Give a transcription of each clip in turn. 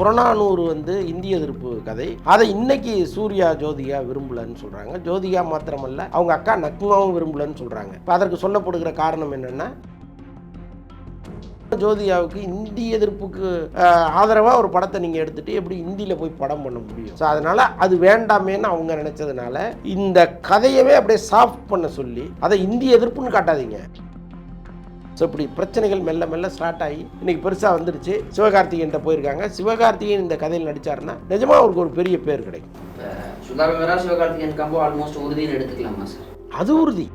புறநானூறு வந்து இந்திய எதிர்ப்பு கதை. அதை இன்னைக்கு சூர்யா ஜோதிகா விரும்பலன்னு சொல்றாங்க. ஜோதிகா மாத்திரமல்ல அவங்க அக்கா நக்மாவும் விரும்பலன்னு சொல்றாங்க. இப்போ அதற்கு சொல்லப்படுகிற காரணம் என்னன்னா ஜோதியாவுக்கு இந்தி எதிர்ப்புக்கு ஆதரவாக ஒரு படத்தை நீங்கள் எடுத்துட்டு எப்படி இந்தியில் போய் படம் பண்ண முடியும். ஸோ அதனால் அது வேண்டாமேன்னு அவங்க நினச்சதுனால இந்த கதையவே அப்படியே சாஃப்ட் பண்ண சொல்லி அதை இந்தி எதிர்ப்புன்னு காட்டாதீங்க. ஸோ இப்படி பிரச்சனைகள் மெல்ல மெல்ல ஸ்டார்ட் ஆகி இன்னைக்கு பெருசாக வந்துருச்சு சிவகார்த்திகேயன்ட்ட போயிருக்காங்க. சிவகார்த்திகேயன் இந்த கதையில் நடிச்சாருன்னா நிஜமாக அவருக்கு ஒரு பெரிய பேர் கிடைக்கும். சிவகார்த்திகேயன் காம்போ ஆல்மோஸ்ட் உறுதின்னு எடுத்துக்கலாமா சார் அது உறுதி.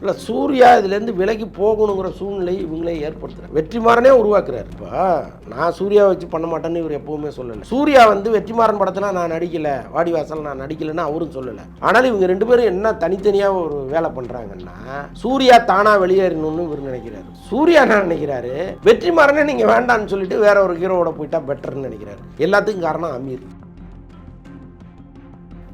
இல்லை சூர்யா இதுலேருந்து விலகி போகணுங்கிற சூழ்நிலை இவங்களே ஏற்படுத்துறாங்க. வெற்றிமாறனே உருவாக்குறாரு. இப்போ நான் சூர்யா வச்சு பண்ண மாட்டேன்னு இவர் எப்பவுமே சொல்லலை. சூர்யா வந்து வெற்றிமாறன் படத்தில் நான் நடிக்கலை வாடிவாசல் நான் நடிக்கலைன்னு அவரும் சொல்லலை. ஆனால் இவங்க ரெண்டு பேரும் என்ன தனித்தனியாக ஒரு வேலை பண்ணுறாங்கன்னா சூர்யா தானாக வெளியேறணும்னு இவர் நினைக்கிறாரு. சூர்யா என்ன நினைக்கிறாரு? வெற்றிமாறனே நீங்கள் வேண்டாம்னு சொல்லிட்டு வேற ஒரு ஹீரோவோட போயிட்டா பெட்டர்னு நினைக்கிறாரு. எல்லாத்துக்கும் காரணம் அமீர்.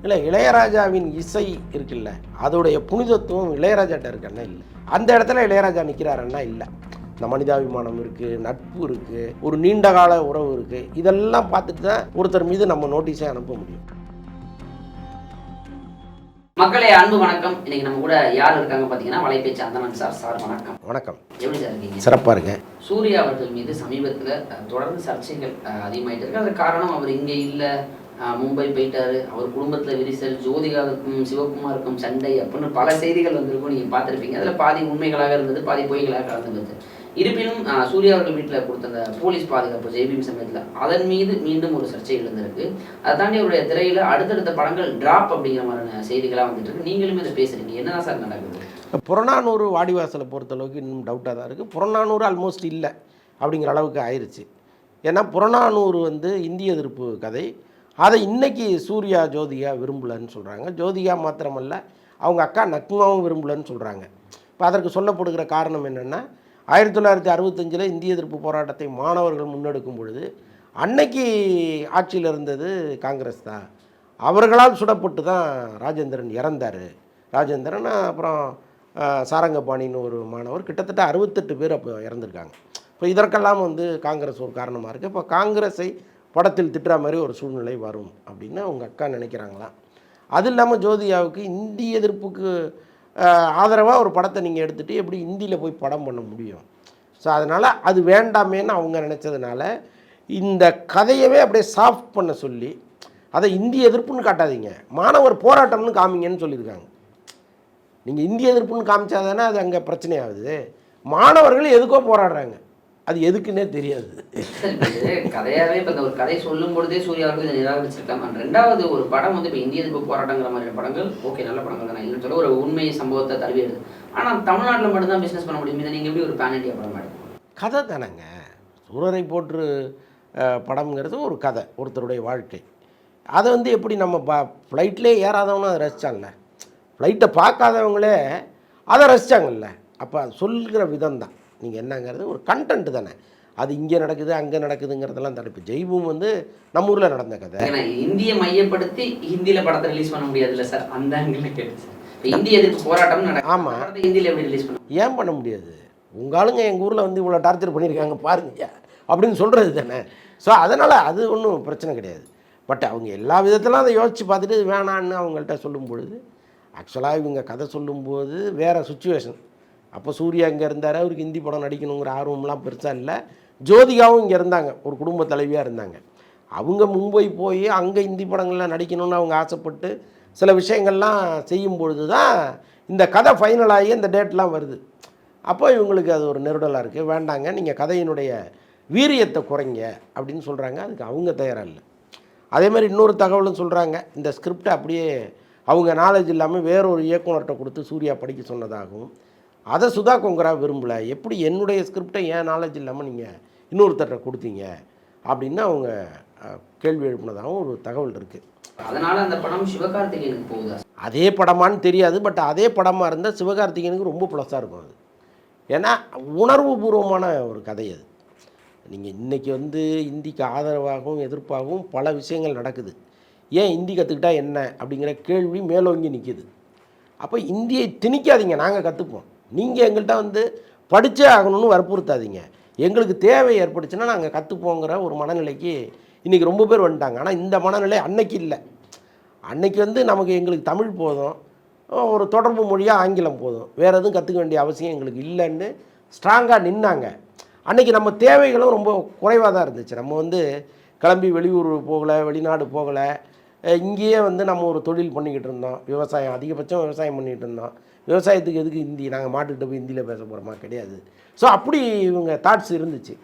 இல்லை இளையராஜாவின் இசை இருக்குல்ல அதோடைய புனிதத்துவம் இளையராஜாட்ட இருக்கன்னா இல்லை. அந்த இடத்துல இளையராஜா நிற்கிறாருன்னா இல்லை. இந்த மனிதாபிமானம் இருக்குது நட்பு இருக்குது ஒரு நீண்ட கால உறவு இருக்குது இதெல்லாம் பார்த்துட்டு தான் ஒருத்தர் மீது நம்ம நோட்டீஸே அனுப்ப முடியும். மக்களே அன்பு வணக்கம். இன்னைக்கு நம்ம கூட யார் இருக்காங்க பார்த்தீங்கன்னா வலைபேச்சு அந்தனன் சார் சார் வணக்கம். வணக்கம். எப்படி சார் இருக்கீங்க? சிறப்பாக இருக்கேன். சூர்யா அவர்கள் மீது சமீபத்தில் தொடர்ந்து சர்ச்சைகள் அதிகமாயிட்டு இருக்கு. அது காரணம் அவர் இங்கே இல்லை. மும்பை போயிட்டாரு. அவர் குடும்பத்தில் விரிசல் ஜோதிகாவுக்கும் சிவகுமாருக்கும் சண்டை அப்படின்னு பல செய்திகள் வந்திருக்கும். நீங்கள் பார்த்துருப்பீங்க. அதில் பாதி உண்மைகளாக இருந்தது பாதி பொய்களாக கலந்துருந்தது இருப்பினும் சூர்யா அவர்கள் வீட்டில் கொடுத்த அந்த போலீஸ் பாதுகாப்பு ஜெய்பீம் சமயத்தில் அதன் மீது மீண்டும் ஒரு சர்ச்சை எழுந்திருக்கு. அதை தாண்டி அவருடைய திரையில் அடுத்தடுத்த படங்கள் டிராப் அப்படிங்கிற மாதிரியான செய்திகளாக வந்துட்டு இருக்கு நீங்களுமே இதை பேசுறீங்க. என்னதான் சார் நடக்குது? புறநானூறு வாடிவாசலை பொறுத்தளவுக்கு இன்னும் டவுட்டாக தான் இருக்குது புறநானூறு ஆல்மோஸ்ட் இல்லை அப்படிங்கிற அளவுக்கு ஆயிடுச்சு ஏன்னா புறநானூறு வந்து இந்திய எதிர்ப்பு கதை. அதை இன்றைக்கி சூர்யா ஜோதிகா விரும்பலன்னு சொல்கிறாங்க ஜோதிகா மாத்திரமல்ல அவங்க அக்கா நக்மாவும் விரும்பலன்னு சொல்கிறாங்க இப்போ அதற்கு சொல்லப்படுகிற காரணம் என்னென்னா ஆயிரத்தி தொள்ளாயிரத்தி அறுபத்தஞ்சில் இந்திய எதிர்ப்பு போராட்டத்தை மாணவர்கள் முன்னெடுக்கும் பொழுது அன்னைக்கு ஆட்சியில் இருந்தது காங்கிரஸ் தான். அவர்களால் சுடப்பட்டு தான் ராஜேந்திரன் இறந்தார். ராஜேந்திரன் அப்புறம் சாரங்கபாணின்னு ஒரு மாணவர் கிட்டத்தட்ட அறுபத்தெட்டு பேர் அப்போ இறந்துருக்காங்க. இப்போ இதற்கெல்லாம் வந்து காங்கிரஸ் ஒரு காரணமாக இருக்குது இப்போ காங்கிரஸை படத்தில் திட்டுற மாதிரி ஒரு சூழ்நிலை வரும் அப்படின்னு அவங்க அக்கா நினைக்கிறாங்களாம் அது இல்லாமல் ஜோதியாவுக்கு இந்தி எதிர்ப்புக்கு ஆதரவாக ஒரு படத்தை நீங்கள் எடுத்துகிட்டு எப்படி இந்தியில் போய் படம் பண்ண முடியும்? ஸோ அதனால் அது வேண்டாமேன்னு அவங்க நினச்சதுனால இந்த கதையவே அப்படியே சாஃப்ட் பண்ண சொல்லி அதை இந்தி எதிர்ப்புன்னு காட்டாதீங்க. மாணவர் போராட்டம்னு காமிங்கன்னு சொல்லியிருக்காங்க. நீங்கள் இந்திய எதிர்ப்புன்னு காமிச்சா தானே அது அங்கே பிரச்சனை ஆகுது மாணவர்கள் எதுக்கோ போராடுறாங்க. அது எதுக்குன்னே தெரியாது. சார், இப்ப இது கதையாவே இப்ப இந்த ஒரு கதை சொல்லும் பொழுதே சூர்யா அவர்கள் நிராகரிச்சிருக்காங்க ரெண்டாவது ஒரு படம் வந்து இப்போ இந்திய எதிர்ப்பு போராட்டங்கிற மாதிரியான படங்கள் ஓகே நல்ல படங்கள் தான். இல்லைன்னு சொல்ல ஒரு உண்மை சம்பவத்தை தழுவிடுது ஆனா தமிழ்நாட்டில் மட்டும்தான் பிசினஸ் பண்ண முடியும். இதை நீங்க எப்படி ஒரு பேன் இண்டியா படம் எடுக்கணும் கதை தானேங்க. சூரரை போற்று படம்ங்கிறது ஒரு கதை ஒருத்தருடைய வாழ்க்கை. அதை வந்து எப்படி நம்ம ப ஃப்ளைட்லேயே ஏறாதவனும் அதை ரசித்தாங்கல்ல ஃப்ளைட்டை பார்க்காதவங்களே அதை ரசித்தாங்கல்ல அப்போ அது சொல்கிற விதம் தான் நீங்கள் என்னங்கிறது ஒரு கண்டென்ட் தானே. அது இங்கே நடக்குது அங்கே நடக்குதுங்கிறதெல்லாம் தடுப்பு. ஜெய்பூம் வந்து நம்ம ஊரில் நடந்த கதை. இந்தியை மையப்படுத்தி ஹிந்தியில படத்தை ரிலீஸ் பண்ண முடியாதுல்ல சார்? அந்த இந்திய எதிர்ப்பு போராட்டம் நடக்கும் ஆமா. படத்தை ஹிந்தியில எப்படி ரிலீஸ் பண்ண ஏன் பண்ண முடியாது? உங்கள் ஆளுங்க எங்கள் ஊரில் வந்து இவ்வளோ டார்ச்சர் பண்ணியிருக்காங்க பாருங்க. அப்படின்னு சொல்கிறது தானே. ஸோ அதனால் அது ஒன்றும் பிரச்சனை கிடையாது. பட் அவங்க எல்லா விதத்திலும் அதை யோசித்து பார்த்துட்டு வேணான்னு அவங்கள்ட்ட சொல்லும் பொழுது ஆக்சுவலாக இவங்க கதை சொல்லும்போது வேறு சுச்சுவேஷன் அப்போ சூர்யா இங்கே இருந்தார் அவருக்கு ஹிந்தி படம் நடிக்கணுங்கிற ஆர்வம்லாம் பெருசாக இல்லை. ஜோதிகாவும் இங்கே இருந்தாங்க ஒரு குடும்ப தலைவியாக இருந்தாங்க. அவங்க மும்பை போய் அங்கே ஹிந்தி படங்கள்லாம் நடிக்கணும்னு அவங்க ஆசைப்பட்டு சில விஷயங்கள்லாம் செய்யும் பொழுது தான் இந்த கதை ஃபைனலாகி இந்த டேட்லாம் வருது. அப்போ இவங்களுக்கு அது ஒரு நெருடலாக இருக்குது வேண்டாங்க நீங்கள் கதையினுடைய வீரியத்தை குறைங்க அப்படின்னு சொல்கிறாங்க அதுக்கு அவங்க தயாராக இல்லை. அதே மாதிரி இன்னொரு தகவலும் சொல்கிறாங்க இந்த ஸ்கிரிப்டை அப்படியே அவங்க நாலேஜ் இல்லாமல் வேற ஒரு இயக்குனர்கிட்ட கொடுத்து சூர்யா படிக்க சொன்னதாகவும் அதை சுதா கொங்கரா விரும்பலை. எப்படி என்னுடைய ஸ்கிரிப்டை ஏன் நாலேஜ் இல்லாமல் நீங்கள் இன்னொருத்தர்கிட்ட கொடுத்தீங்க? அப்படின்னு அவங்க கேள்வி எழுப்பினதாகவும் ஒரு தகவல் இருக்குது அதனால அந்த படம் சிவகார்த்திகேயனுக்கு போகுதா? அதே படமான்னு தெரியாது. பட் அதே படமாக இருந்தால் சிவகார்த்திகேயனுக்கு ரொம்ப ப்ளஸ்ஸாக இருக்கும் அது. ஏன்னா உணர்வுபூர்வமான ஒரு கதை அது. நீங்கள் இன்றைக்கி வந்து இந்திக்கு ஆதரவாகவும் எதிர்ப்பாகவும் பல விஷயங்கள் நடக்குது. ஏன் இந்தி கற்றுக்கிட்டா என்ன? அப்படிங்கிற கேள்வி மேலோங்கி நிற்கிது அப்போ இந்தியை திணிக்காதீங்க. நாங்கள் கற்றுப்போம் நீங்கள் எங்கள்கிட்ட வந்து படித்தே ஆகணும்னு வற்புறுத்தாதீங்க. எங்களுக்கு தேவை ஏற்பட்டுச்சுன்னா நாங்கள் கற்றுப்போங்கிற ஒரு மனநிலைக்கு இன்றைக்கி ரொம்ப பேர் வந்துட்டாங்க. ஆனால் இந்த மனநிலை அன்னைக்கு இல்லை. அன்னைக்கு வந்து நமக்கு எங்களுக்கு தமிழ் போதும். ஒரு தொடர்பு மொழியாக ஆங்கிலம் போதும். வேறு எதுவும் கற்றுக்க வேண்டிய அவசியம் எங்களுக்கு இல்லைன்னு ஸ்ட்ராங்காக நின்னாங்க. அன்னைக்கு நம்ம தேவைகளும் ரொம்ப குறைவாக தான் இருந்துச்சு. நம்ம வந்து கிளம்பி வெளியூர் போகலை வெளிநாடு போகலை. இங்கேயே வந்து நம்ம ஒரு தொழில் பண்ணிக்கிட்டு இருந்தோம். விவசாயம் அதிகபட்சம் விவசாயம் பண்ணிக்கிட்டு இருந்தோம். விவசாயத்துக்கு எதுக்கு ஹிந்தி நாங்கள் மாட்டுக்கிட்ட போய் ஹிந்தியில் பேச போகிறோமா கிடையாது. ஸோ அப்படி இவங்க தாட்ஸ் இருந்துச்சு.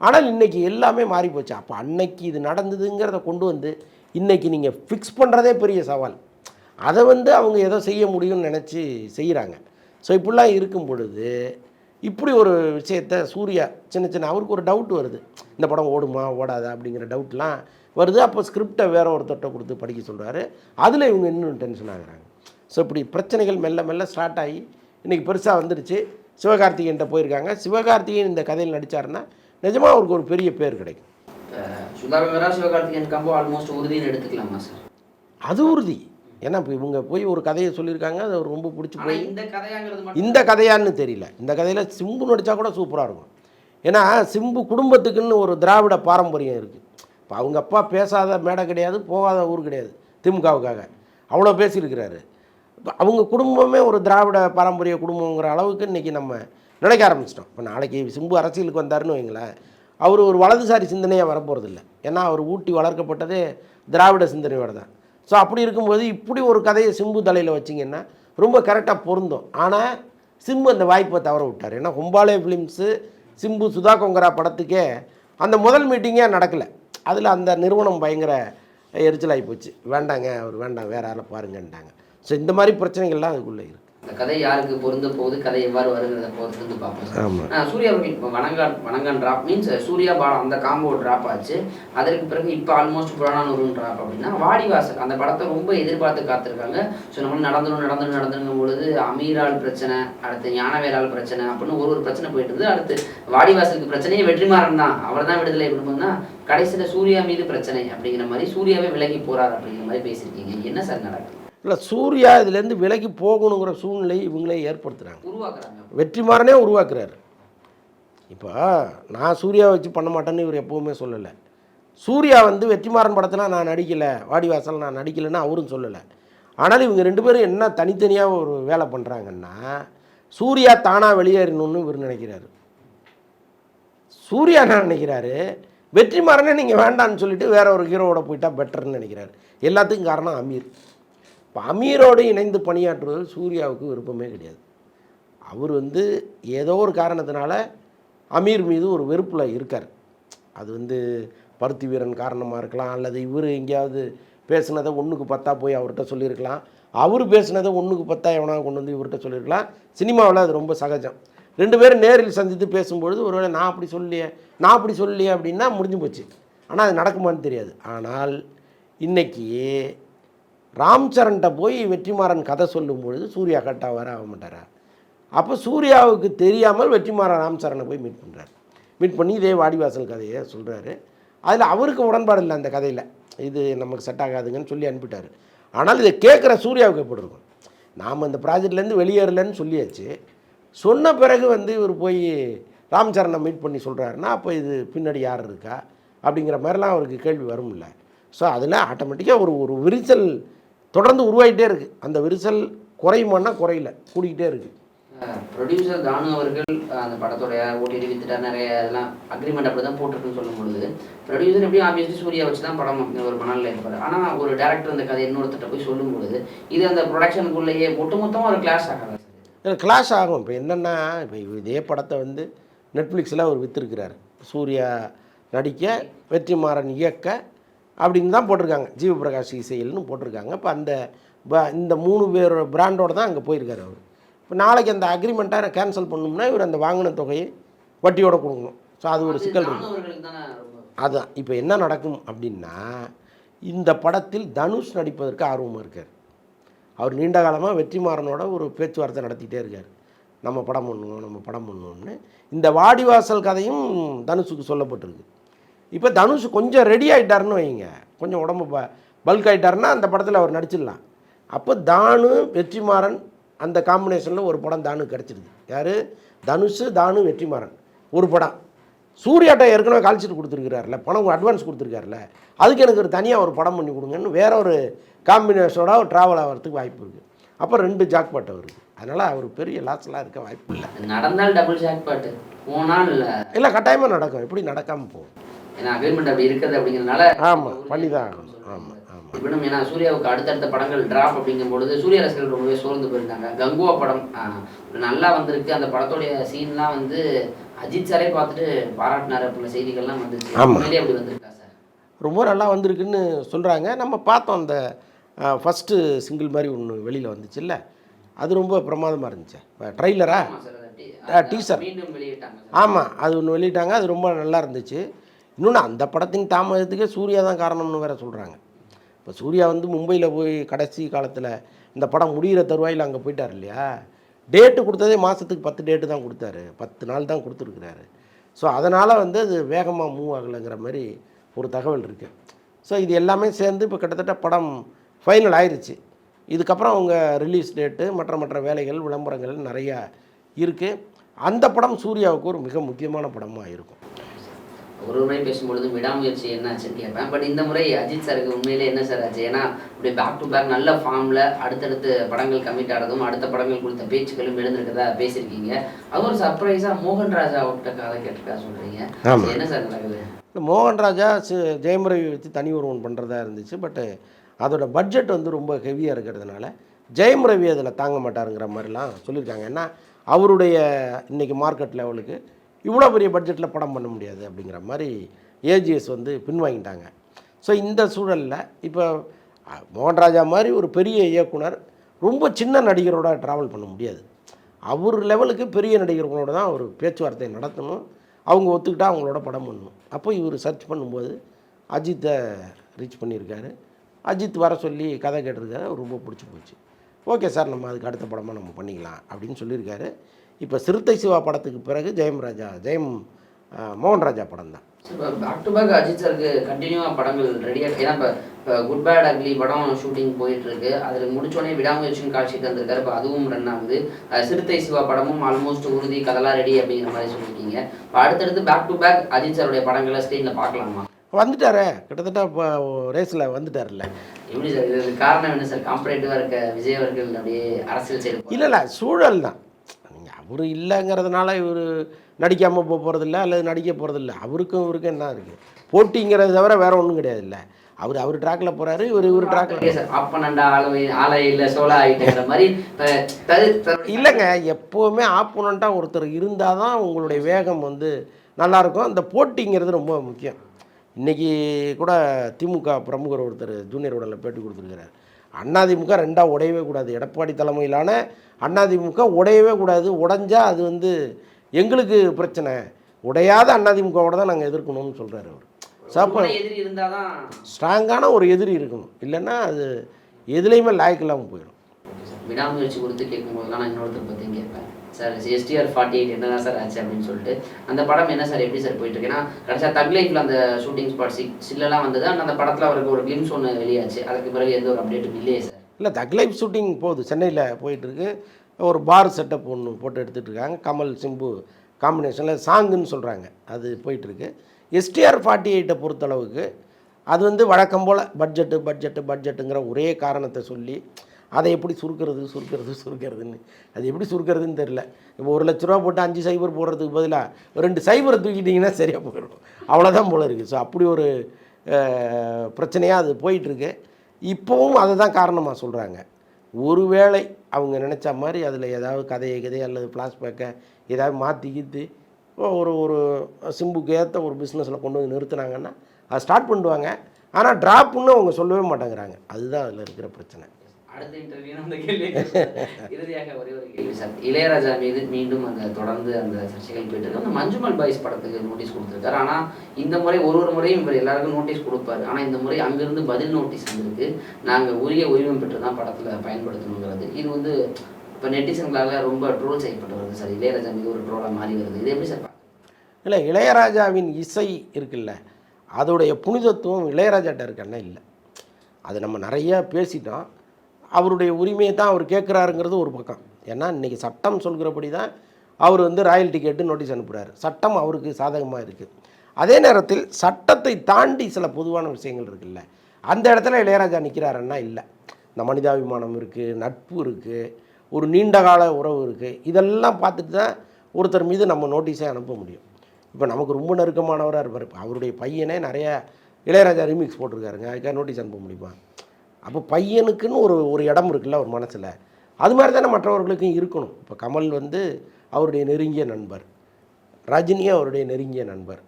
ஆனால் இன்றைக்கி எல்லாமே மாறி போச்சு அப்போ அன்னைக்கு இது நடந்ததுங்கிறத கொண்டு வந்து இன்றைக்கி நீங்கள் ஃபிக்ஸ் பண்ணுறதே பெரிய சவால். அதை வந்து அவங்க ஏதோ செய்ய முடியும்னு நினச்சி செய்கிறாங்க ஸோ இப்படிலாம் இருக்கும் பொழுது இப்படி ஒரு விஷயத்த சூர்யா சின்ன சின்ன அவருக்கு ஒரு டவுட் வருது. இந்த படம் ஓடுமா ஓடாதா அப்படிங்கிற டவுட்லாம் வருது. அப்போ ஸ்கிரிப்டை வேற ஒருத்தட்ட கொடுத்து படிக்க சொல்கிறாரு அதில் இவங்க இன்னும் டென்ஷன் ஆகிறாங்க. ஸோ இப்படி பிரச்சனைகள் மெல்ல மெல்ல ஸ்டார்ட் ஆகி இன்றைக்கி பெருசாக வந்துடுச்சு. சிவகார்த்திகேயன்ட்ட போயிருக்காங்க. சிவகார்த்திகேயன் இந்த கதையில் நடித்தாருன்னா நிஜமாக அவருக்கு ஒரு பெரிய பேர் கிடைக்கும். இப்போ சுதாகரா சிவகார்த்திகேயன் காம்போ ஆல்மோஸ்ட் உறுதின்னு எடுத்துக்கலாமா சார் அது உறுதி. ஏன்னா இப்போ இவங்க போய் ஒரு கதையை சொல்லியிருக்காங்க அது ரொம்ப பிடிச்சி போய். இந்த கதையான்னு தெரியல. இந்த கதையில் சிம்பு நடித்தா கூட சூப்பராக இருக்கும். ஏன்னா சிம்பு குடும்பத்துக்குன்னு ஒரு திராவிட பாரம்பரியம் இருக்குது இப்போ அவங்க அப்பா பேசாத மேடை கிடையாது போகாத ஊர் கிடையாது திமுகவுக்காக. அவ்வளோ பேசியிருக்கிறாரு. அவங்க குடும்பமே ஒரு திராவிட பாரம்பரிய குடும்பங்கிற அளவுக்கு இன்றைக்கி நம்ம நினைக்க ஆரம்பிச்சிட்டோம். இப்போ நாளைக்கு சிம்பு அரசியலுக்கு வந்தாருன்னு வைங்களேன் அவர் ஒரு வலதுசாரி சிந்தனையாக வரப்போகிறதில்ல ஏன்னா அவர் ஊட்டி வளர்க்கப்பட்டதே திராவிட சிந்தனையோட தான். ஸோ அப்படி இருக்கும்போது இப்படி ஒரு கதையை சிம்பு தலையில் வச்சிங்கன்னா ரொம்ப கரெக்டாக பொருந்தும். ஆனால் சிம்பு அந்த வாய்ப்பை தவற விட்டார். ஏன்னா ஹொம்பாலே ஃபிலிம்ஸு சிம்பு சுதா கொங்கரா படத்துக்கே அந்த முதல் மீட்டிங்கே நடக்கலை. அதில் அந்த நிறுவனம் பயங்கர எரிச்சலாகி போச்சு. வேண்டாங்க அவர் வேண்டாம் வேறு ஆளை பாருங்கன்ட்டாங்க. ஸோ இந்த மாதிரி பிரச்சனைகள்லாம் அதுக்குள்ளே இருக்குது இந்த கதை யாருக்கு பொருந்த போகுது கதை எவ்வாறு வருகிறத பொறுத்து பார்ப்போம் சூர்யா இப்போ வணங்கான் வணங்கான் ட்ராப் மீன்ஸ் சூர்யா பாலம் அந்த காம்போ ட்ராப் ஆச்சு. அதற்கு பிறகு இப்போ ஆல்மோஸ்ட் புறநானூறு ட்ராப் அப்படின்னா வாடிவாசல் அந்த படத்தை ரொம்ப எதிர்பார்த்து காத்திருக்காங்க. ஸோ நம்ம நடந்துடும் நடந்துடும் நடந்துடும் பொழுது அமீரால் பிரச்சனை அடுத்து ஞானவேலால் பிரச்சனை அப்படின்னு ஒரு ஒரு பிரச்சனை போயிட்டு இருந்தது. அடுத்து வாடிவாசலுக்கு பிரச்சனையே வெற்றிமாறன் தான். அவர் தான் விடுதலை குடும்பம்னா கடைசியில் சூர்யா மீது பிரச்சனை அப்படிங்கிற மாதிரி சூர்யாவே விலகி போறார் அப்படிங்கிற மாதிரி பேசியிருக்கீங்க. என்ன சார் நடக்குது? இல்லை சூர்யா இதுலேருந்து விலகி போகணுங்கிற சூழ்நிலை இவங்களே ஏற்படுத்துகிறாங்க வெற்றிமாறனே உருவாக்குறாரு. இப்போ நான் சூர்யா வச்சு பண்ண மாட்டேன்னு இவர் எப்போவுமே சொல்லலை. சூர்யா வந்து வெற்றிமாறன் படத்தில் நான் நடிக்கலை வாடிவாசல் நான் நடிக்கலைன்னு அவரும் சொல்லலை. ஆனால் இவங்க ரெண்டு பேரும் என்ன தனித்தனியாக ஒரு வேலை பண்ணுறாங்கன்னா சூர்யா தானாக வெளியேறணும்னு இவர் நினைக்கிறாரு. சூர்யா என்ன நினைக்கிறாரு? வெற்றிமாறனே நீங்கள் வேண்டான்னு சொல்லிட்டு வேற ஒரு ஹீரோவோட போயிட்டா பெட்டர்னு நினைக்கிறாரு. எல்லாத்துக்கும் காரணம் அமீர். இப்போ அமீரோடு இணைந்து பணியாற்றுவது சூர்யாவுக்கு விருப்பமே கிடையாது. அவர் வந்து ஏதோ ஒரு காரணத்தினால அமீர் மீது ஒரு வெறுப்பில் இருக்கார். அது வந்து பருத்தி வீரன் காரணமாக இருக்கலாம் அல்லது இவர் எங்கேயாவது பேசுனதை ஒன்றுக்கு பத்தா போய் அவர்கிட்ட சொல்லியிருக்கலாம். அவர் பேசுனதை ஒன்றுக்கு பத்தா எவனா கொண்டு வந்து இவர்கிட்ட சொல்லியிருக்கலாம். சினிமாவில் அது ரொம்ப சகஜம். ரெண்டு பேரும் நேரில் சந்தித்து பேசும்பொழுது ஒருவேளை நான் அப்படி சொல்லியே நான் அப்படி சொல்லியே அப்படின்னா முடிஞ்சு போச்சு. ஆனால் அது நடக்குமான்னு தெரியாது. ஆனால் இன்றைக்கி ராம் சரண்கிட்ட போய் வெற்றிமாறன் கதை சொல்லும் பொழுது சூர்யா கட்டா வர ஆக மாட்டாரா அப்போ சூர்யாவுக்கு தெரியாமல் வெற்றிமாறன் ராம் சரனை போய் மீட் பண்ணுறாரு மீட் பண்ணி இதே வாடிவாசல் கதையை சொல்கிறாரு அதில் அவருக்கு உடன்பாடு இல்லை அந்த கதையில். இது நமக்கு செட் ஆகாதுங்கன்னு சொல்லி அனுப்பிட்டார். ஆனால் இதை கேட்குற சூர்யாவுக்கு எப்படி இருக்கும்? நாம் இந்த ப்ராஜெக்ட்லேருந்து வெளியேறலன்னு சொல்லியாச்சு. சொன்ன பிறகு வந்து இவர் போய் ராம் சரணை மீட் பண்ணி சொல்கிறாருன்னா அப்போ இது பின்னாடி யார் இருக்கா? அப்படிங்கிற மாதிரிலாம் அவருக்கு கேள்வி வரும்ல. ஸோ அதில் ஆட்டோமேட்டிக்காக ஒரு ஒரு விரிசல் தொடர்ந்து உருவாகிட்டே இருக்குது அந்த விரிசல் குறையுமான்னா குறையல. கூடிக்கிட்டே இருக்குது ப்ரொடியூசர் தானு அவர்கள் அந்த படத்தோடைய ஓடிடி வித்துட்டார் நிறைய அதெல்லாம் அக்ரிமெண்ட் அப்படி தான் போட்டிருக்குன்னு சொல்லும் பொழுது ப்ரொடியூசர் எப்படியும் ஆப்வியஸ்லி சூர்யா வச்சு தான் படம் ஒரு மணலில் இருப்பார். ஆனால் ஒரு டேரக்டர் இந்த கதை இன்னொருத்தட்ட போய் சொல்லும் பொழுது இது அந்த ப்ரொடக்ஷனுக்குள்ளேயே ஒட்டுமொத்தமாக ஒரு கிளாஸ் ஆகாது சார் கிளாஷ் ஆகும். இப்போ என்னென்னா இப்போ இதே படத்தை வந்து நெட்ஃப்ளிக்ஸில் அவர் விற்றுருக்கிறார் சூர்யா நடிக்க வெற்றிமாறன் இயக்க அப்படின்னு தான் போட்டிருக்காங்க. ஜீவபிரகாஷ் இசையல்னு போட்டிருக்காங்க. இப்போ அந்த இந்த மூணு பேரோட பிராண்டோட தான் அங்கே போயிருக்காரு அவர். இப்போ நாளைக்கு அந்த அக்ரிமெண்ட்டை கேன்சல் பண்ணணும்னா இவர் அந்த வாங்கின தொகையை வட்டியோட கொடுக்கணும். ஸோ அது ஒரு சிக்கல் இருக்கு. தானு அவர்களுக்கு தானே ரொம்ப அதான். இப்போ என்ன நடக்கும் அப்படின்னா இந்த படத்தில் தனுஷ் நடிப்பதற்கு ஆர்வமாக இருக்கார். அவர் நீண்ட காலமாக வெற்றிமாறனோட ஒரு பேச்சுவார்த்தை நடத்திட்டே இருக்கார். நம்ம படம் பண்ணுவோம் நம்ம படம் பண்ணுவோம்னு. இந்த வாடிவாசல் கதையும் தனுஷுக்கு சொல்லப்பட்டிருக்கு. இப்போ தனுஷ் கொஞ்சம் ரெடி ஆகிட்டாருன்னு வைங்க கொஞ்சம் உடம்பு ப பல்க் ஆகிட்டாருன்னா அந்த படத்தில் அவர் நடிச்சிடலாம். அப்போ தானு வெற்றிமாறன் அந்த காம்பினேஷனில் ஒரு படம் தானு கிடச்சிருது. யார்? தனுஷ் தானு வெற்றிமாறன். ஒரு படம். சூர்யாட்ட ஏற்கனவே கால்ஷீட் கொடுத்துருக்காருல பணம் அட்வான்ஸ் கொடுத்துருக்காருல அதுக்கு எனக்கு ஒரு தனியாக ஒரு படம் பண்ணி கொடுங்கன்னு வேற ஒரு காம்பினேஷனோட ஒரு ட்ராவல் ஆகிறதுக்கு வாய்ப்பு இருக்குது அப்போ ரெண்டு ஜாக்பாட் வருது. அதனால் அவர் பெரிய லாஸ்லாம் இருக்க வாய்ப்பு இல்லை. நடந்தால் டபுள் ஜாக் பாட்டு போனால் இல்லை கட்டாயமாக நடக்கும். எப்படி நடக்காமல் போகும்? ஏன்னா அக்ரிமெண்ட் அப்படி இருக்குது அப்படிங்கிறதுனால ஆமாம் பண்ணி தான் ஆமாம் ஆமாம் இப்படின்னு ஏன்னா சூர்யாவுக்கு அடுத்தடுத்த படங்கள் டிராப் அப்படிங்கும் பொழுது சூர்யா ரசிகர்கள் ரொம்பவே சோர்ந்து போயிருந்தாங்க. கங்குவா படம் நல்லா வந்திருக்கு. அந்த படத்துடைய சீன்லாம் வந்து அஜித் சாரே பார்த்துட்டு பாராட்டினார் அப்படின்ற செய்திகள்லாம் வந்துச்சு. அப்படி வந்திருக்கா சார் ரொம்ப நல்லா வந்திருக்குன்னு சொல்கிறாங்க நம்ம பார்த்தோம் அந்த ஃபஸ்ட்டு சிங்கிள் மாதிரி ஒன்று வெளியில் வந்துச்சுல்ல. அது ரொம்ப பிரமாதமாக இருந்துச்சு. ட்ரைலரா ஆமா சார் அது டி- ஆ, teaser. மீண்டும் வெளியிட்டாங்க சார். ஆமாம் அது ஒன்று வெளியிட்டாங்க. அது ரொம்ப நல்லா இருந்துச்சு. இன்னொன்று அந்த படத்தின் தாமதத்துக்கே சூர்யா தான் காரணம்னு வேற சொல்கிறாங்க இப்போ சூர்யா வந்து மும்பையில் போய் கடைசி காலத்தில் இந்த படம் முடிகிற தருவாயில் அங்கே போயிட்டார் இல்லையா? டேட்டு கொடுத்ததே மாதத்துக்கு பத்து டேட்டு தான் கொடுத்தாரு. பத்து நாள் தான் கொடுத்துருக்குறாரு. ஸோ அதனால் வந்து அது வேகமாக மூவ் ஆகலைங்கிற மாதிரி ஒரு தகவல் இருக்குது ஸோ இது எல்லாமே சேர்ந்து இப்போ கிட்டத்தட்ட படம் ஃபைனல் ஆயிடுச்சு இதுக்கப்புறம் அவங்க ரிலீஸ் டேட்டு மற்ற மற்ற வேலைகள் விளம்பரங்கள் நிறையா இருக்குது அந்த படம் சூர்யாவுக்கு ஒரு மிக முக்கியமான படமாக இருக்கும். ஒரு முறை பேசும்பொழுது விடாமுயற்சி என்ன ஆச்சுன்னு கேட்பேன். பட் இந்த முறை அஜித் சாருக்கு உண்மையிலே என்ன சார் ஆச்சு ஏன்னா இப்படி பேக் டு பேக் நல்ல ஃபார்மில் அடுத்தடுத்து படங்கள் கமிட் ஆனதும் அடுத்த படங்கள் கொடுத்த பேச்சுக்களும் எழுந்திருக்கதா பேசியிருக்கீங்க. அது ஒரு சர்ப்ரைஸாக மோகன் ராஜா அவர்கிட்ட கதை கேட்டிருக்கா சொல்கிறீங்க. என்ன சார் நடக்குது? இந்த மோகன்ராஜா சி- ஜெயம் ரவி வச்சு தனி ஒருவன் பண்ணுறதா இருந்துச்சு. பட்டு அதோட பட்ஜெட் வந்து ரொம்ப ஹெவியாக இருக்கிறதுனால ஜெயம் ரவி அதில் தாங்க மாட்டாருங்கிற மாதிரிலாம் சொல்லியிருக்காங்க. ஏன்னா அவருடைய இன்னைக்கு மார்க்கெட் லெவலுக்கு இவ்வளோ பெரிய பட்ஜெட்டில் படம் பண்ண முடியாது அப்படிங்கிற மாதிரி ஏஜிஎஸ் வந்து பின்வாங்கிட்டாங்க. ஸோ இந்த சூழலில் இப்போ மோகன்ராஜா மாதிரி ஒரு பெரிய இயக்குனர் ரொம்ப சின்ன நடிகரோட ட்ராவல் பண்ண முடியாது. அவர் லெவலுக்கு பெரிய நடிகர்களோட தான் ஒரு பேச்சுவார்த்தை நடத்தணும். அவங்க ஒத்துக்கிட்டால் அவங்களோட படம் பண்ணணும். அப்போ இவர் சர்ச் பண்ணும்போது அஜித்தை ரீச் பண்ணியிருக்காரு. அஜித் வர சொல்லி கதை கேட்டிருக்காரு. ரொம்ப பிடிச்சி போச்சு. ஓகே சார் நம்ம அதுக்கு அடுத்த படமாக நம்ம பண்ணிக்கலாம் அப்படின்னு சொல்லியிருக்காரு. இப்போ சிறுத்தை சிவா படத்துக்கு பிறகு ஜெயம் ராஜா ஜெயம் மோகன் ராஜா படம் தான். இப்போ பேக் டு பேக் அஜித் சாருக்கு கண்டினியூவாக படங்கள் ரெடியாக ஏன்னா இப்போ இப்போ குட் பேட் அக்லி படம் ஷூட்டிங் போயிட்டு இருக்கு. அதில் முடிச்சோடனே விடாமுயற்சியும் காட்சி தந்திருக்காரு. இப்போ அதுவும் ரன் ஆகுது. சிறுத்தை சிவா படமும் ஆல்மோஸ்ட் உறுதி கதெல்லாம் ரெடி அப்படிங்கிற மாதிரி சொல்லியிருக்கீங்க. இப்போ அடுத்தடுத்து பேக் டு பேக் அஜித் சாருடைய படங்களை ஸ்க்ரீனில் பார்க்கலாமா? வந்துட்டாரே. கிட்டத்தட்ட இப்போ ரேஸில் வந்துட்டார்ல எப்படி சார் இது காரணம் என்ன சார் காம்பரேட்டிவாக இருக்க விஜய் அவர்கள் அப்படியே அரசியல் சைடு இல்லை இல்லை சூழல் தான். நீங்கள் அவர் இல்லைங்கிறதுனால இவர் நடிக்காமல் போக போகிறதில்ல அல்லது நடிக்க போகிறதில்ல அவருக்கும் இவருக்கும் என்ன இருக்குது போட்டிங்கிறத தவிர வேற ஒன்றும் கிடையாது இல்லை அவர் அவர் ட்ராக்கில் போகிறாரு இவர் இவர் ட்ராக்கில் சார் அப்பனண்டா ஆளவை ஆலை இல்லை சோலா ஆயிட்டுங்கிற மாதிரி இல்லைங்க எப்போவுமே ஆப்போனண்ட்டாக ஒருத்தர் இருந்தால் தான் உங்களுடைய வேகம் வந்து நல்லாயிருக்கும் அந்த போட்டிங்கிறது ரொம்ப முக்கியம். இன்றைக்கி கூட திமுக பிரமுகர் ஒருத்தர் ஜூனியர் உடலில் பேட்டி கொடுத்துருக்கிறார். அதிமுக ரெண்டாக உடையவே கூடாது. எடப்பாடி தலைமையிலான அதிமுக உடையவே கூடாது. உடைஞ்சா அது வந்து எங்களுக்கு பிரச்சனை. உடையாத அதிமுகவோட தான் நாங்கள் எதிர்க்கணும்னு சொல்கிறார் அவர். சாப்பா உண்மை எதிரி இருந்தாதான் ஸ்ட்ராங்கான ஒரு எதிரி இருக்கணும். இல்லைன்னா அது எதுலேயுமே லாய்க்கு இல்லாமல் போயிடும். விடாமுயற்சி கொடுத்து கேட்கும்போதெல்லாம் நான் இன்னொருத்தர் பற்றி கேட்பேன். சார் எஸ்டிஆர் ஃபார்ட்டி எயிட் என்ன சார் ஆச்சு அப்படின்னு சொல்லிட்டு அந்த படம் என்ன சார் எப்படி சார் போயிட்டு இருக்கு? கடைசியாக தக் லைஃப்ல அந்த ஷூட்டிங் ஸ்பாட் சிக்ஸ் சில்லெல்லாம் வந்தது ஆனால் அந்த படத்தில் அவருக்கு ஒரு கிளிம்ஸ் ஒன்று வெளியாச்சு. அதுக்கு பிறகு எந்த ஒரு அப்டேட்டும் இல்லையே சார். இல்லை தக் லைஃப் ஷூட்டிங் போகுது. சென்னையில் போயிட்டுருக்கு ஒரு பார் செட்டப் ஒன்று போட்டு எடுத்துகிட்டு இருக்காங்க. கமல் சிம்பு காம்பினேஷனில் சாங்குன்னு சொல்கிறாங்க அது போயிட்டுருக்கு எஸ்டிஆர் ஃபார்ட்டி எயிட்டை பொறுத்தளவுக்கு அது வந்து வழக்கம் போல் பட்ஜெட்டு பட்ஜெட்டு பட்ஜெட்டுங்கிற ஒரே காரணத்தை சொல்லி அதை எப்படி சுருக்கிறது சுருக்கிறது சுருக்கிறதுன்னு. அது எப்படி சுருக்கிறதுன்னு தெரில இப்போ ஒரு லட்ச ரூபா போட்டு அஞ்சு சைபர் போடுறதுக்கு பதிலாக ரெண்டு சைபரை தூக்கிட்டிங்கன்னா சரியாக போயிடும். அவ்வளோதான் போல இருக்குது ஸோ அப்படி ஒரு பிரச்சனையாக அது போயிட்டுருக்கு. இப்போவும் அதை தான் காரணமாக சொல்கிறாங்க ஒருவேளை அவங்க நினச்ச மாதிரி அதில் ஏதாவது கதையை கதை அல்லது ஃப்ளாஷ்பேக்கை ஏதாவது மாற்றி கீத்து ஒரு ஒரு சிம்புக்கு ஏற்ற ஒரு பிஸ்னஸில் கொண்டு வந்து நிறுத்துனாங்கன்னா அதை ஸ்டார்ட் பண்ணுவாங்க. ஆனால் ட்ராப்புன்னு அவங்க சொல்லவே மாட்டேங்கிறாங்க. அதுதான் அதில் இருக்கிற பிரச்சனை. அடுத்த இன்டர்வியூ அந்த கேள்வி இறுதியாக ஒரே ஒரு கேள்வி சார் இளையராஜா மீது மீண்டும் அந்த தொடர்ந்து அந்த சர்ச்சைகள் போயிட்டு இருக்கு. அந்த மஞ்சுமல் பாய்ஸ் படத்துக்கு நோட்டீஸ் கொடுத்துருக்காரு. ஆனால் இந்த முறை ஒரு ஒரு முறையும் இவர் எல்லாருக்கும் நோட்டீஸ் கொடுப்பாரு. ஆனால் இந்த முறை அங்கிருந்து பதில் நோட்டீஸ் வந்திருக்கு. நாங்கள் உரிய உரிமம் பெற்று தான் படத்தில் பயன்படுத்தணுங்கிறது. இது வந்து இப்போ நெட்டிசன்களால் ரொம்ப ட்ரோல் செய்யப்பட்டு வருது சார் இளையராஜா மீது ஒரு ட்ரோலாக மாறி வருது. இது எப்படி சார் இல்லை இளையராஜாவின் இசை இருக்குல்ல. அதோடைய புனிதத்துவம் இளையராஜாட்ட இருக்கன்னா இல்லை. அது நம்ம நிறையா பேசிட்டோம். அவருடைய உரிமையை தான் அவர் கேட்குறாருங்கிறது ஒரு பக்கம். ஏன்னா இன்றைக்கி சட்டம் சொல்கிறபடி தான் அவர் வந்து ராயல்டி கேட்டு நோட்டீஸ் அனுப்புகிறாரு சட்டம் அவருக்கு சாதகமாக இருக்குது அதே நேரத்தில் சட்டத்தை தாண்டி சில பொதுவான விஷயங்கள் இருக்குல்ல. அந்த இடத்துல இளையராஜா நிற்கிறாருன்னா இல்லை. இந்த மனிதாபிமானம் இருக்குது நட்பு இருக்குது ஒரு நீண்ட கால உறவு இருக்குது இதெல்லாம் பார்த்துட்டு தான் ஒருத்தர் மீது நம்ம நோட்டீஸே அனுப்ப முடியும். இப்போ நமக்கு ரொம்ப நெருக்கமானவராக இருப்பார். அவருடைய பையனே நிறைய இளையராஜா ரீமிக்ஸ் போட்டிருக்காருங்க. அதுக்காக நோட்டீஸ் அனுப்ப முடியுமா? அப்போ பையனுக்குன்னு ஒரு ஒரு இடம் இருக்குல்ல ஒரு மனசில். அது மாதிரி தானே மற்றவர்களுக்கும் இருக்கணும். இப்போ கமல் வந்து அவருடைய நெருங்கிய நண்பர். ரஜினி அவருடைய நெருங்கிய நண்பர்.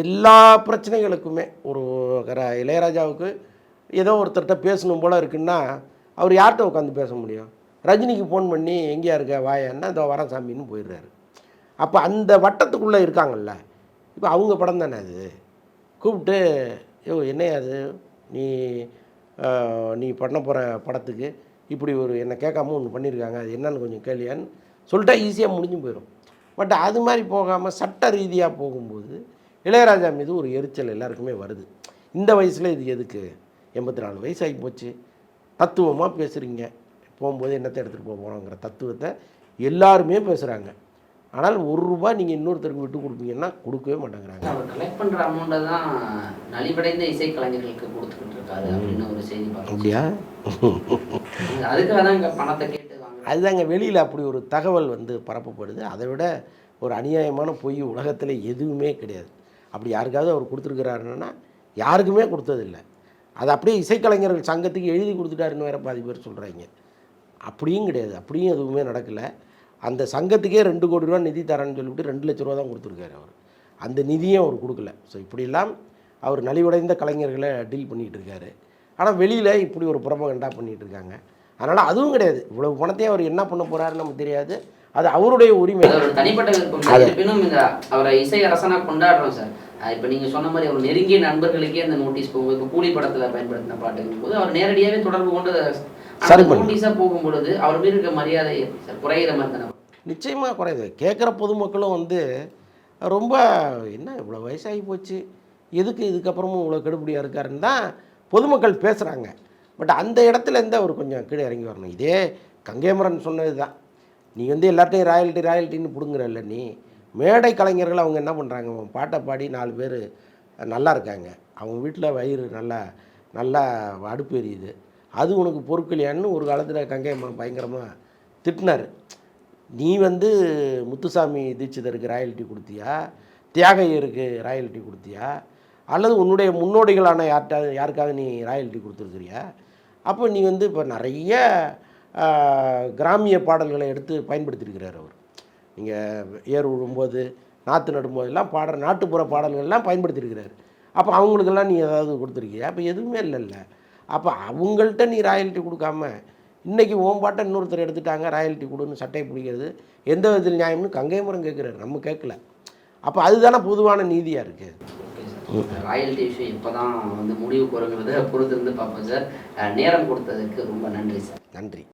எல்லா பிரச்சனைகளுக்குமே ஒரு இளையராஜாவுக்கு ஏதோ ஒருத்தர்கிட்ட பேசணும் போல் இருக்குன்னா அவர் யார்கிட்ட உட்காந்து பேச முடியும்? ரஜினிக்கு ஃபோன் பண்ணி எங்கேயா இருக்க? வாயன்னா இதோ வரேன் சாமின்னு போயிடுறாரு. அப்போ அந்த வட்டத்துக்குள்ளே இருக்காங்கல்ல. இப்போ அவங்க படம் தானே அது? கூப்பிட்டு ஐயோ என்னையா அது? நீ நீ பண்ண போகிற படத்துக்கு இப்படி ஒரு என்னை கேட்காம ஒன்று பண்ணியிருக்காங்க. அது என்னன்னு கொஞ்சம் கேள்வியான்னு சொல்லிட்டா ஈஸியாக முடிஞ்சு போயிடும் பட் அது மாதிரி போகாமல் சட்ட ரீதியாக போகும்போது இளையராஜா மீது ஒரு எரிச்சல் எல்லாருக்குமே வருது. இந்த வயசில் இது எதுக்கு? எண்பத்தி நாலு வயசு ஆகி போச்சு. தத்துவமாக பேசுகிறீங்க போகும்போது என்னத்தை எடுத்துகிட்டு போக போகிறோங்கிற தத்துவத்தை எல்லாருமே பேசுகிறாங்க ஆனால் ஒரு ரூபா நீங்கள் இன்னொருத்தருக்கு விட்டு கொடுப்பீங்கன்னா கொடுக்கவே மாட்டேங்கிறாங்க. அவர் கலெக்ட் பண்ற அமௌண்ட்டை தான் நலிவடைந்த இசைக்கலைஞர்களுக்கு கொடுத்துக்கிட்டு இருக்காரு அப்படின்னு ஒரு செய்தி அப்படியா? அதுக்காக தான் இங்க பணத்தை கேட்டு வாங்குறாங்க அதுதாங்க வெளியில் அப்படி ஒரு தகவல் வந்து பரப்பப்படுது. அதை விட ஒரு அநியாயமான பொய் உலகத்தில் எதுவுமே கிடையாது. அப்படி யாருக்காவது அவர் கொடுத்துருக்கிறாருன்னா யாருக்குமே கொடுத்ததில்லை. அது அப்படியே இசைக்கலைஞர்கள் சங்கத்துக்கு எழுதி கொடுத்துட்டாருன்னு வேற பாதி பேர் சொல்கிறாங்க அப்படியும் கிடையாது. அப்படியும் எதுவுமே நடக்கலை. அந்த சங்கத்துக்கே ரெண்டு கோடி ரூபா நிதி தரேன்னு சொல்லிவிட்டு ரெண்டு லட்ச ரூபா தான் கொடுத்துருக்காரு அவர். அந்த நிதியும் அவர் கொடுக்கல. ஸோ இப்படியெல்லாம் அவர் நலிவடைந்த கலைஞர்களை டீல் பண்ணிகிட்டு இருக்காரு ஆனால் வெளியில் இப்படி ஒரு புறமகண்டா பண்ணிகிட்டு இருக்காங்க அதனால் அதுவும் கிடையாது. இவ்வளவு பணத்தையும் அவர் என்ன பண்ண போகிறாருன்னு நமக்கு தெரியாது. அது அவருடைய உரிமை. ஒரு தனிப்பட்ட விருப்பம். தான். இருப்பினும் இந்த அவரை இசை அரசனா கொண்டாடுறோம் சார். இப்ப நீங்க சொன்ன மாதிரி அவர் நெருங்கிய நண்பர்களுக்கே அந்த நோட்டீஸ் போகும்போது இப்ப கூலி படத்துல பயன்படுத்தின பாட்டுங்கும் போது அவர் நேரடியாவே தொடர்பு கொண்டு சரி அந்த பண்ணு. நோட்டீஸா போகும் பொழுது அவர் மீது இருக்க மரியாதை குறையிற மாதிரி தானே நிச்சயமாக குறையுது கேட்குற பொதுமக்களும் வந்து ரொம்ப என்ன இவ்வளோ வயசாகி போச்சு? எதுக்கு இதுக்கப்புறமும் இவ்வளோ கெடுபடியாக இருக்காருன்னு தான் பொதுமக்கள் பேசுகிறாங்க பட் அந்த இடத்துல இருந்து அவர் கொஞ்சம் கீழே இறங்கி வரணும். இதே கங்கேமரன் சொன்னது தான். நீ வந்து எல்லாத்தையும் ராயல்ட்டி ராயல்ட்டின்னு பிடுங்குறல்ல நீ. மேடை கலைஞர்கள் அவங்க என்ன பண்ணுறாங்க அவன் பாட்டை பாடி நாலு பேர் நல்லா இருக்காங்க. அவங்க வீட்டில் வயிறு நல்லா நல்லா அடுப்பு எரியுது. அது உனக்கு பொறுக்கலையான்னு ஒரு காலத்தில் கங்கையம்மன் பயங்கரமாக திட்டினார். நீ வந்து முத்துசாமி தீட்சிதருக்கு ராயல்ட்டி கொடுத்தியா? தியாகையருக்கு ராயல்ட்டி கொடுத்தியா? அல்லது உன்னுடைய முன்னோடிகளான யார்கிட்ட யாருக்காவது நீ ராயல்ட்டி கொடுத்துருக்குறியா? அப்போ நீ வந்து இப்போ நிறைய கிராமிய பாடல்களை எடுத்து பயன்படுத்தியிருக்கிறார் அவர். நீங்கள் ஏர் விழும்போது நாற்று நடும்போதெல்லாம் பாடுற நாட்டுப்புற பாடல்கள்லாம் பயன்படுத்தியிருக்கிறார். அப்போ அவங்களுக்கெல்லாம் நீ ஏதாவது கொடுத்துருக்கியா? அப்போ எதுவுமே இல்லைல்ல. அப்போ அவங்கள்ட்ட நீ ராயல்ட்டி கொடுக்காம இன்றைக்கி ஓம் பாட்டை இன்னொருத்தர் எடுத்துட்டாங்க ராயல்ட்டி கொடுன்னு சட்டையை பிடிக்கிறது. எந்த விதத்தில் நியாயம்னு கங்கைமரம் கேட்குறாரு. நம்ம கேட்கல. அப்போ அதுதானே பொதுவான நீதியாக இருக்குது ராயல்டி விஷயம் இப்போதான் வந்து முடிவு வருங்கிறத பொறுத்திருந்து பார்ப்போம் சார். நேரம் கொடுத்ததுக்கு ரொம்ப நன்றி சார். நன்றி.